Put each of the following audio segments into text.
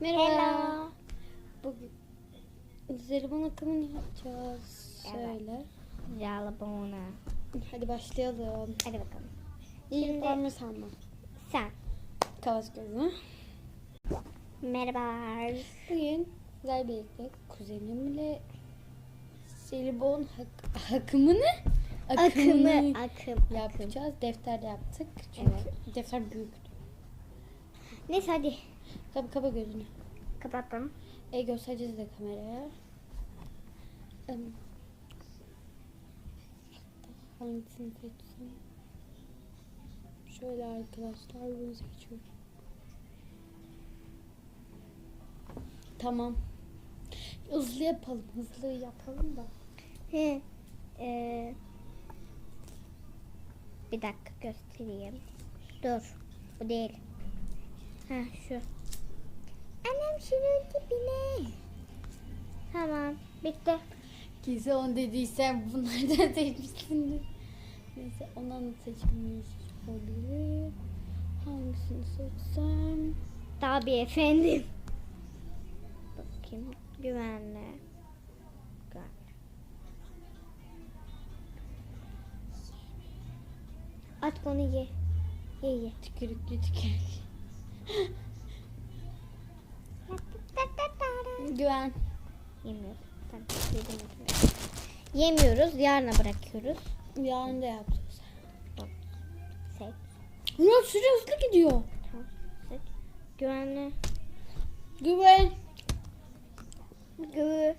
Merhaba. Hello. Bugün Zeribon akımını yapacağız. Evet. Söyle. Jalabona. Hadi başlayalım. Hadi bakalım. İlk ben mi sen mi? Sen. Kavas gözü. Merhaba. Bugün sizlerle birlikte kuzenimle Zeribon hak akımını Akımı. Akım. yapacağız. Defter yaptık. Çünkü Evet. defter büyüktü. Neyse hadi. Tabii kaba gözünü. Kapattım. E göstereceğiz de kameraya. Hangisini seçsem? Şöyle arkadaşlar bunu seçiyorum. Tamam. Hızlı yapalım. Hızlı yapalım da. He. Ee, bir dakika göstereyim. Dur. Bu değil. Ha şu. Şunun dibine. Tamam. Bitti. Gizli on dediysen bunlardan seçmişsindir. Neyse ondan seçmiş olabilir. Hangisini seçsem? Tabii efendim. Bakayım. Güvenli. Güvenli. At onu ye. Ye ye. Tükürüklü tükürüklü. Güven. Yemiyoruz. Tamam. Yemiyoruz. Yarına bırakıyoruz. Yarın da yapacağız. Seç. Murat süre hızlı gidiyor. Tamam. Seç. Güvenli. Güven. Gü.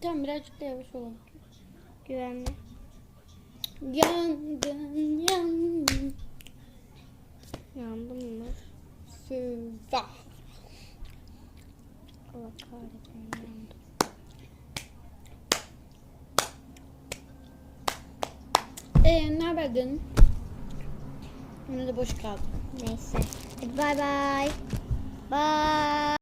Tamam birazcık da yavaş olalım. Güvenli. Yangın yangın. Yandım mı? Süper. Allah kahretsin yandım. Ne canım? Yine de boş kaldı. Neyse. Hadi bay bay. Bye.